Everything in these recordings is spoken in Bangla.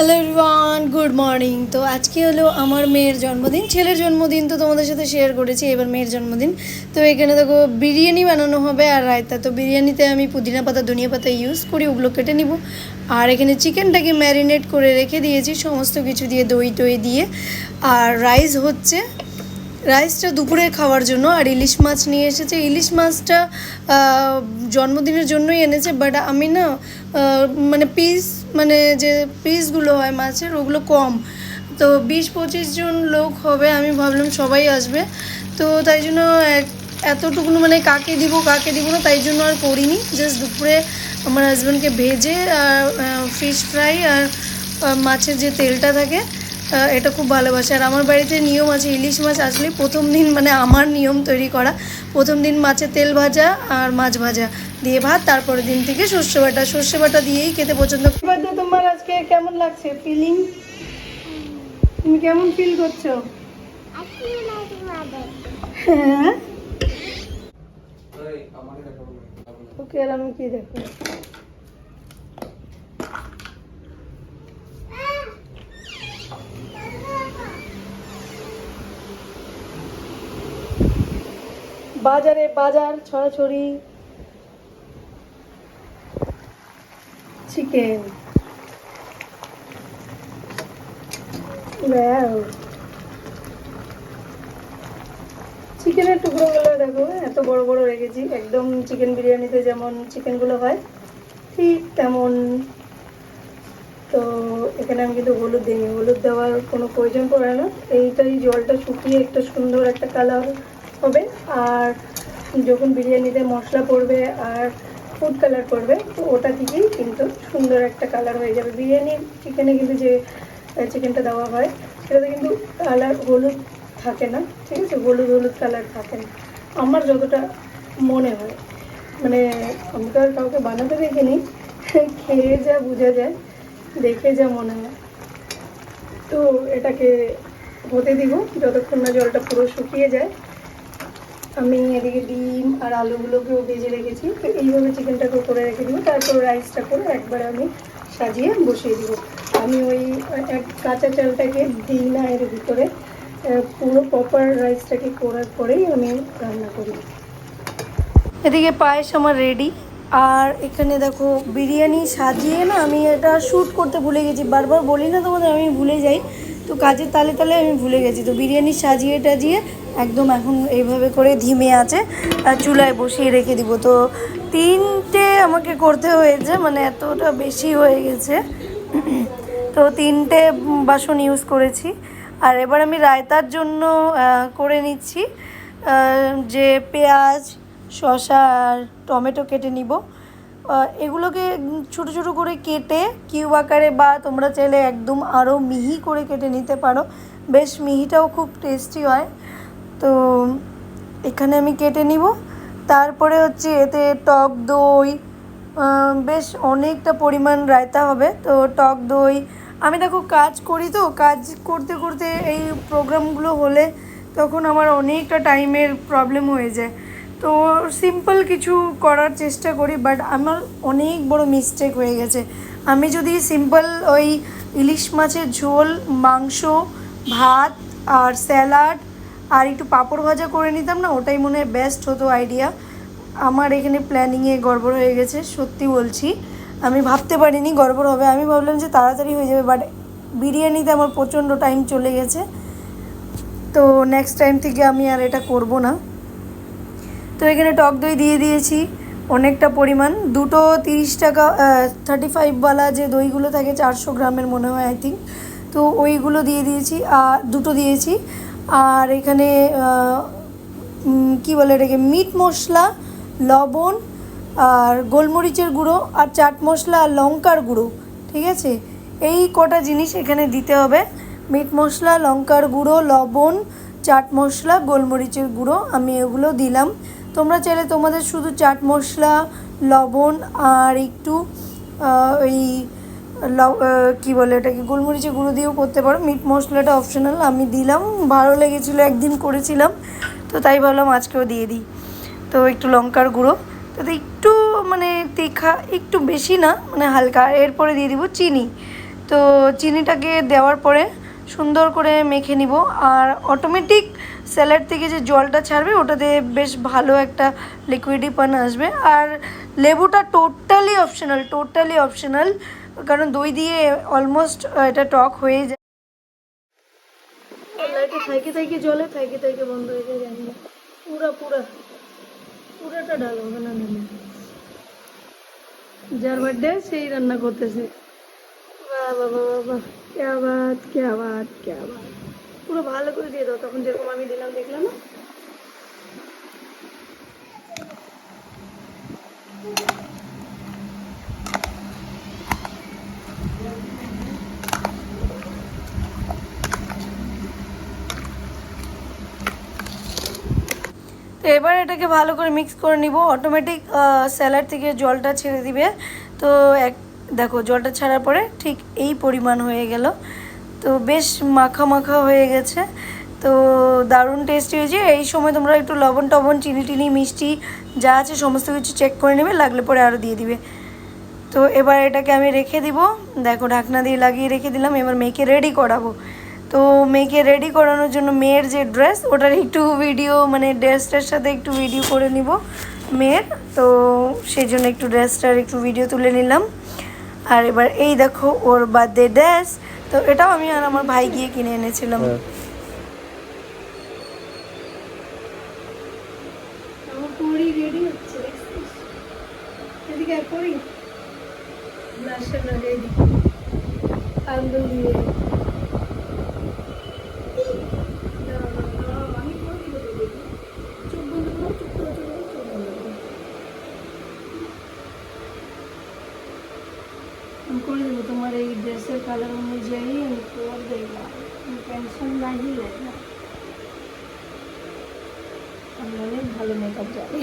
হ্যালো এভরিওয়ান গুড মর্নিং তো আজকে হলো আমার মেয়ের জন্মদিন, ছেলের জন্মদিন তো তোমাদের সাথে শেয়ার করেছি, এবার মেয়ের জন্মদিন। তো এখানে দেখো বিরিয়ানি বানানো হবে আর রায়তা। তো বিরিয়ানিতে আমি পুদিনা পাতা, ধনিয়া পাতা ইউজ করি, ওগুলো কেটে নিব। আর এখানে চিকেনটাকে ম্যারিনেট করে রেখে দিয়েছি, সমস্ত কিছু দিয়ে দই টই দিয়ে। আর রাইস হচ্ছে রাইসটা দুপুরে খাওয়ার জন্য, আর ইলিশ মাছ নিয়ে এসেছে। ইলিশ মাছটা জন্মদিনের জন্যই এনেছে বাট আমি না মানে পিস মানে যে পিসগুলো হয় মাছের, ওগুলো কম। তো বিশ পঁচিশ জন লোক হবে, আমি ভাবলাম সবাই আসবে। তো তাই জন্য এতটুকুনো মানে কাকে দিব কাকে দিব না, তাই জন্য আর করিনি। জাস্ট দুপুরে আমার হাজব্যান্ডকে ভেজে, আর ফিশ ফ্রাই আর মাছের যে তেলটা থাকে এটা খুব ভালোবাসে আর আমার বাড়িতে নিয়ম আছে ইলিশ মাছ আসলে প্রথম দিন মানে আমার নিয়ম তৈরি করা। প্রথম দিন মাছের তেল ভাজা আর মাছ ভাজা দিয়ে ভাত তারপরের দিন থেকে শস্য বাটা। শস্য বাটা দিয়েই খেতে পছন্দ তোমার আজকে কেমন লাগছে? ফিলিং তুমি কেমন ফিল করছ? হ্যাঁ? ওকে আর আমি কি দেখো বাজারে বাজার, ছড়াছড়ি। চিকেন চিকেনের টুকরোগুলো দেখো এত বড় বড় রেখেছি। একদম চিকেন বিরিয়ানিতে যেমন চিকেনগুলো হয়, ঠিক তেমন। তো এখানে আমি কিন্তু হলুদ দিইনি। হলুদ দেওয়ার কোনো প্রয়োজন পড়ে না। এইটাই জলটা শুকিয়ে একটা সুন্দর একটা কালার হবে। আর যখন বিরিয়ানিতে মশলা পড়বে আর ফুড কালার পড়বে, তো ওটা থেকেই কিন্তু সুন্দর একটা কালার হয়ে যাবে। বিরিয়ানি চিকেনে কিন্তু যে চিকেনটা দেওয়া হয়, সেটাতে কিন্তু কালার হলুদ থাকে না, ঠিক আছে? হলুদ হলুদ কালার থাকে না। আমার যতটা মনে হয় মানে আমি তো আর কাউকে বানাতে দেখিনি, খেয়ে যা বোঝা যায়, দেখে যা মনে হয়। তো এটাকে হতে দিব, যতক্ষণ না জলটা পুরো শুকিয়ে যায়। আমি এদিকে ডিম আর আলুগুলোকেও ভেজে রেখেছি। তো এইভাবে চিকেনটাকেও করে রেখে দিব। তারপর রাইসটা করে একবার আমি সাজিয়ে বসিয়ে দিব। আমি ওই এক কাঁচা চালটাকে দিই না এর ভিতরে পুরো প্রপার রাইসটাকে করার পরেই আমি রান্না করি। এদিকে পায়েস আমার রেডি আর এখানে দেখো বিরিয়ানি সাজিয়ে না আমি এটা শ্যুট করতে ভুলে গেছি। বারবার বলি না তোমাদের, আমি ভুলে যাই। তো কাজের তালে তালে আমি ভুলে গেছি। তো বিরিয়ানি সাজিয়ে টাজিয়ে একদম এখন এইভাবে করে ধিমে আছে চুলায় বসিয়ে রেখে দিব। তো তিনটে আমাকে করতে হয়েছে মানে এতটা বেশি হয়ে গেছে। তো তিনটে বাসন ইউজ করেছি। আর এবার আমি রায়তার জন্য করে নিচ্ছি। যে পেঁয়াজ, শসা আর টমেটো কেটে নিব। এগুলোকে ছোটো ছোটো করে কেটে কিউব আকারে বা তোমরা চাইলে একদম আরও মিহি করে কেটে নিতে পারো। বেশ মিহিটাও খুব টেস্টি হয়। তো এখানে আমি কেটে নিব। তারপরে হচ্ছে এতে টক দই বেশ অনেকটা পরিমাণ রায়তা হবে। তো টক দই, আমি দেখো কাজ করি তো, কাজ করতে করতে এই প্রোগ্রামগুলো হলে তখন আমার অনেকটা টাইমের প্রবলেম হয়ে যায়। তো সিম্পল কিছু করার চেষ্টা করি বাট আমার অনেক বড় মিস্টেক হয়ে গেছে। আমি যদি সিম্পল ওই ইলিশ মাছের ঝোল, মাংস, ভাত আর স্যালাড আর একটু পাঁপড় ভাজা করে নিতাম না, ওটাই মনে হয় বেস্ট হতো আইডিয়া আমার এখানে প্ল্যানিংয়ে গড়বড় হয়ে গেছে, সত্যি বলছি। আমি ভাবতে পারিনি গড়বড় হবে, আমি ভাবলাম যে তাড়াতাড়ি হয়ে যাবে বাট বিরিয়ানিতে আমার প্রচণ্ড টাইম চলে গেছে। তো নেক্সট টাইম থেকে আমি আর এটা করব না। তো এখানে টক দই দিয়ে দিয়েছি, অনেকটা পরিমাণ। দুটো তিরিশ টাকা থার্টি ফাইভওয়ালা যে দইগুলো থাকে, চারশো গ্রামের মনে হয় আই থিঙ্ক তো ওইগুলো দিয়ে দিয়েছি, আর দুটো দিয়েছি। আর এখানে কি বলে এটাকে, মিট মশলা, লবণ, আর গোলমরিচের গুঁড়ো, আর চাট মশলা, আর লঙ্কার গুঁড়ো, ঠিক আছে? এই কটা জিনিস এখানে দিতে হবে। মিট মশলা, লঙ্কার গুঁড়ো, লবণ, চাট মশলা, গোলমরিচের গুঁড়ো, আমি এগুলো দিলাম। তোমরা চাইলে তোমাদের শুধু চাট মশলা, লবণ আর একটু ওই কী বলে এটাকে, গোলমরিচের গুঁড়ো দিয়েও করতে পারো। মিট মশলাটা অপশনাল আমি দিলাম। ভালো লেগেছিলো, একদিন করেছিলাম। তো তাই ভাবলাম আজকেও দিয়ে দিই। তো একটু লঙ্কার গুঁড়ো। তাতে একটু মানে তীখা, একটু বেশি না মানে হালকা। এরপরে দিয়ে দিব চিনি। তো চিনিটাকে দেওয়ার পরে সুন্দর করে মেখে নিব। আর অটোমেটিক স্যালাড থেকে যে জলটা ছাড়বে ওটাতে বেশ ভালো একটা লিকুইডি পান আসবে। আর লেবুটা টোটালি অপশনাল টোটালি অপশনাল কারণ দই দিয়ে অলমোস্ট এটা টক হয়ে যায়। থাইকে থাইকে জলে, থাইকে থাইকে বন্ধ হয়ে যায় পুরা পুরা, পুরাটা যার সেই রান্না করতেছে। বাহ বাহ বাহ বাহ ক্যা বাত ক্যা বাত। পুরো ভালো করে দিয়ে দাও, তখন যেরকম আমি দিলাম, দেখলাম না? তো এবার এটাকে ভালো করে মিক্স করে নিব। অটোমেটিক স্যালাড থেকে জলটা ছেড়ে দিবে। তো এক, দেখো, জলটা ছাড়ার পরে ঠিক এই পরিমাণ হয়ে গেল। তো বেশ মাখা মাখা হয়ে গেছে। তো দারুণ টেস্টি হয়েছে। এই সময় তোমরা একটু লবণ টবণ, চিনি টিনি, মিষ্টি যা আছে সমস্ত কিছু চেক করে নেবে, লাগলে পরে আরও দিয়ে দিবে। তো এবার এটাকে আমি রেখে দিব। দেখো ঢাকনা দিয়ে লাগিয়ে রেখে দিলাম। এবার মেয়েকে রেডি করাবো। তো মেয়েকে রেডি করানোর জন্য মেয়ের যে ড্রেস ওটার একটু ভিডিও মানে ড্রেসটার সাথে একটু ভিডিও করে নিব মেয়ের। তো সেই জন্য একটু ড্রেসটার একটু ভিডিও তুলে নিলাম। আর এবার এই দেখো ওর বার্থডে ড্রেস তো এটাও আমি আর আমার ভাই গিয়ে কিনে এনেছিলাম হ্যাঁ। আমার পরি রেডি হচ্ছে দেখছিস এদিকে আর পরি ব্লাশার লাগাই দি আঙ্গুল দিয়ে দাঁড়াও, দাঁড়াও, আমি করে দিব তোকে। চোখ বন্ধ করো, চোখ করো, চোখ করো, চোখ বন্ধ করো। আমি করে দেবো তোমার এই ড্রেসের কালার অনুযায়ী আমি করে দেখলাম টেনশন নাই না আমি অনেক ভালো মেকআপ জানি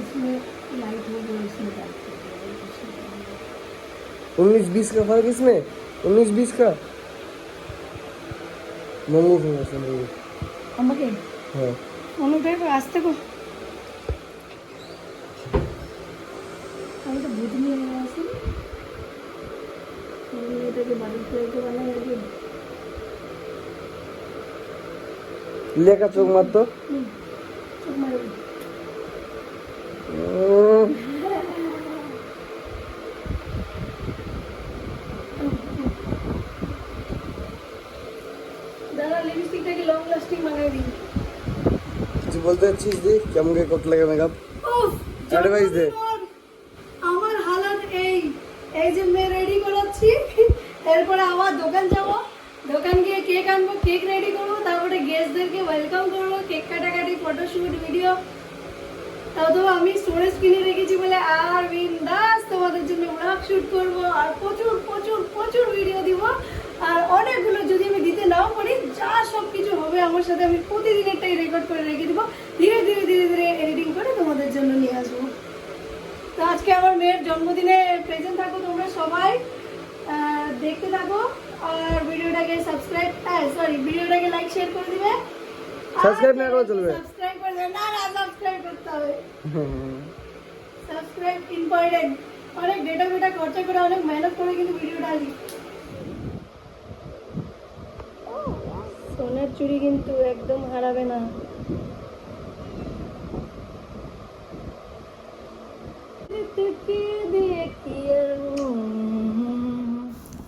इसमें लाइट हो गई इसमें डार्क हो गया उन्नीस बीस का फर्क इसमें उन्नीस बीस का मोमो फेमस है मोमो আমাকে हाँ অনুটাই আসতে কো আমি তো বুঝ নিয়ে আসি আমি এটাকে বাড়ির প্লেটে বানাই আগে लेका चौक मत तो হুম, চোখ মারো বলতে চাচ্ছিস দি? কেমন কে কত লাগে মেকআপ Advice দে। আমার হালাত এই এই যে মেয়ে রেডি করাচ্ছি এরপরে আবার দোকান যাব। দোকান গিয়ে কেক আনব কেক রেডি করব তারপরে গেস্টদেরকে ওয়েলকাম করব কেক কাটাকাটি ফটোশুট ভিডিও তাও তো আমি স্টোরেজ কিনে রেখেছি বলে আর বিন্দাস তোমাদের জন্য ব্লগ শুট করব। আর প্রচুর প্রচুর প্রচুর ভিডিও দিব। আর অনেকগুলো যদি আমি দিতে নাও পারি যা সব কিছু হবে আমার সাথে আমি প্রতিদিন একটাই রেকর্ড করে রেখে দিব। ধীরে ধীরে ধীরে ধীরে এডিটিং করে তোমাদের জন্য নিয়ে আসব। তো আজকে আমার মেয়ের জন্মদিনে প্রেজেন্ট থাকো তোমরা সবাই। দেখতে থাকো আর ভিডিওটাকে সাবস্ক্রাইব হ্যাঁ সরি ভিডিওটাকে লাইক শেয়ার করে দিবে। Subscribe না করলে চলবে? সাবস্ক্রাইব করে দেবে। না না সাবস্ক্রাইব করতে হবে। সাবস্ক্রাইব ইম্পর্টেন্ট অনেক ডেটা ফেটা খরচা করে অনেক মেহনত করে কিন্তু ভিডিওটা আনি সোনার চুড়ি কিন্তু একদম হারাবে না।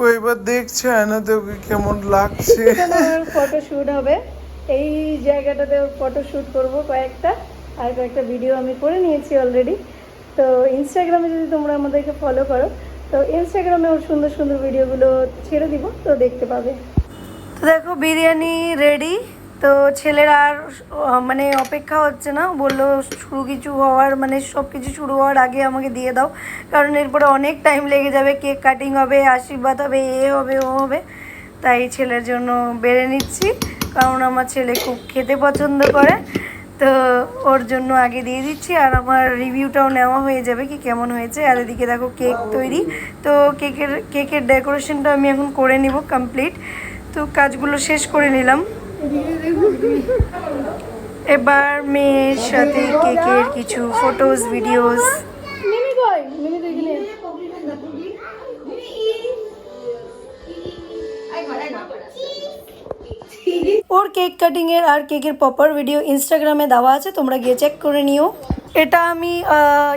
ও এবার দেখছে না তো কেমন লাগছে। ফটো শুট হবে। এই জায়গাটাতে ফটো শুট করব কয়েকটা। আর কয়েকটা ভিডিও আমি করে নিয়েছি অলরেডি তো ইনস্টাগ্রামে যদি তোমরা আমাদেরকে ফলো করো তো ইনস্টাগ্রামে ওর সুন্দর সুন্দর ভিডিওগুলো ছেড়ে দিব তো দেখতে পাবে। তো দেখো, বিরিয়ানি রেডি তো ছেলের আর মানে অপেক্ষা হচ্ছে না। বলল, শুরু কিছু হওয়ার মানে সব কিছু শুরু হওয়ার আগে আমাকে দিয়ে দাও। কারণ এরপরে অনেক টাইম লেগে যাবে। কেক কাটিং হবে, আশীর্বাদ হবে, এ হবে, ও হবে। তাই ছেলের জন্য বেড়ে নিচ্ছি। কারণ আমার ছেলে খুব খেতে পছন্দ করে। তো ওর জন্য আগে দিয়ে দিচ্ছি। আর আমার রিভিউটাও নেওয়া হয়ে যাবে কি কেমন হয়েছে। আর এদিকে দেখো, কেক তৈরি। তো কেকের কেকের ডেকোরেশনটা আমি এখন করে নিব কমপ্লিট তো কাজগুলো শেষ করে নিলাম। এবার মেয়ের সাথে কেকের কিছু ফটোজ ভিডিওস ওর কেক কাটিং এর আর কেকের প্রপার ভিডিও ইনস্টাগ্রামে দেওয়া আছে তোমরা গিয়ে চেক করে নিও। এটা আমি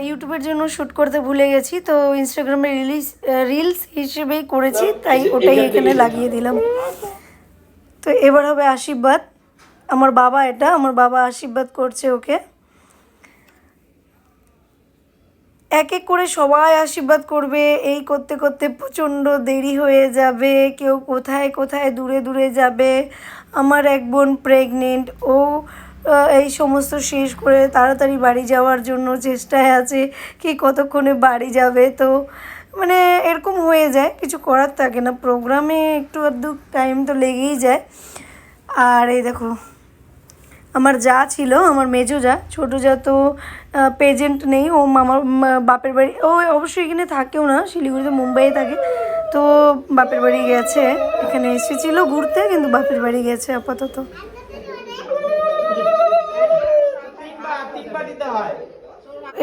ইউটিউবের জন্য শ্যুট করতে ভুলে গেছি তো ইনস্টাগ্রামে রিলিজ রিলস হিসেবেই করেছি তাই ওটাই এখানে লাগিয়ে দিলাম। তো এবার হবে আশীর্বাদ। আমার বাবা এটা, আমার বাবা আশীর্বাদ করছে ওকে। এক এক করে সবাই আশীর্বাদ করবে, এই করতে করতে প্রচণ্ড দেরি হয়ে যাবে, কেউ কোথায় কোথায় দূরে দূরে যাবে। আমার এক বোন প্রেগনেন্ট ও এই সমস্ত শেষ করে তাড়াতাড়ি বাড়ি যাওয়ার জন্য চেষ্টায় আছে, কি কতক্ষণে বাড়ি যাবে, তো মানে এরকম হয়ে যায়, কিছু করার থাকে না। প্রোগ্রামে একটু আধটু টাইম তো লেগেই যায়। আর এই দেখো, আমার যা ছিল, আমার মেজো যা, ছোটো যা তো পেজেন্ট নেই। ও আমার বাপের বাড়ি, ও অবশ্যই এখানে থাকেও না, শিলিগুড়িতে মুম্বাইয়ে থাকে। তো বাপের বাড়ি গেছে, এখানে এসেছিল ঘুরতে, কিন্তু বাপের বাড়ি গেছে আপাতত।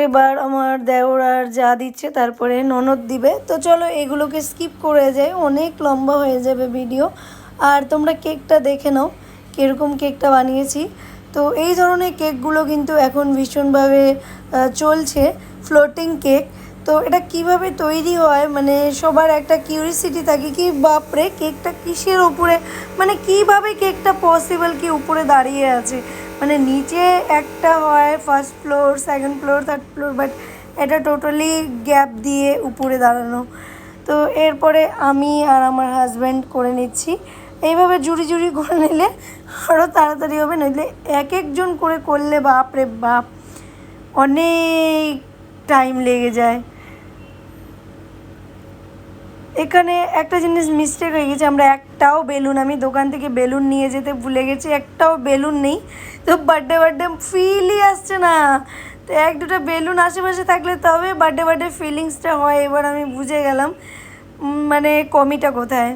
এবার আমার দেওর আর যা দিচ্ছে তারপরে ননদ দিবে। তো চলো এগুলোকে স্কিপ করে যাই, অনেক লম্বা হয়ে যাবে ভিডিও আর তোমরা কেকটা দেখে নাও, কীরকম কেকটা বানিয়েছি। তো এই ধরনের কেকগুলো কিন্তু এখন ভীষণভাবে চলছে। ফ্লোটিং কেক তো এটা কীভাবে তৈরি হয়? মানে সবার একটা কিউরিসিটি থাকে কি, বাপরে, কেকটা কিসের উপরে? মানে কীভাবে কেকটা পসিবল কি উপরে দাঁড়িয়ে আছে? মানে নিচে একটা হয় first floor second floor third floor but এটা টোটালি গ্যাপ দিয়ে উপরে দাঁড়ানো। তো এরপরে আমি আর আমার হাজব্যান্ড করে নিচ্ছি। এইভাবে জুড়ি জুড়ি করে নিলে আরও তাড়াতাড়ি হবে, নইলে এক একজন করে করলে বাপ রে বাপ, অনেক টাইম লেগে যায়। এখানে একটা জিনিস মিস্টেক হয়ে গেছে, আমরা একটাও বেলুন, আমি দোকান থেকে বেলুন নিয়ে যেতে ভুলে গেছি, একটাও বেলুন নেই। তো বার্থডে বার্থডে ফিলই আসছে না। তো এক দুটো বেলুন আশেপাশে থাকলে তবে বার্থডে বার্থডে ফিলিংসটা হয়, এবার আমি বুঝে গেলাম মানে কমিটা কোথায়।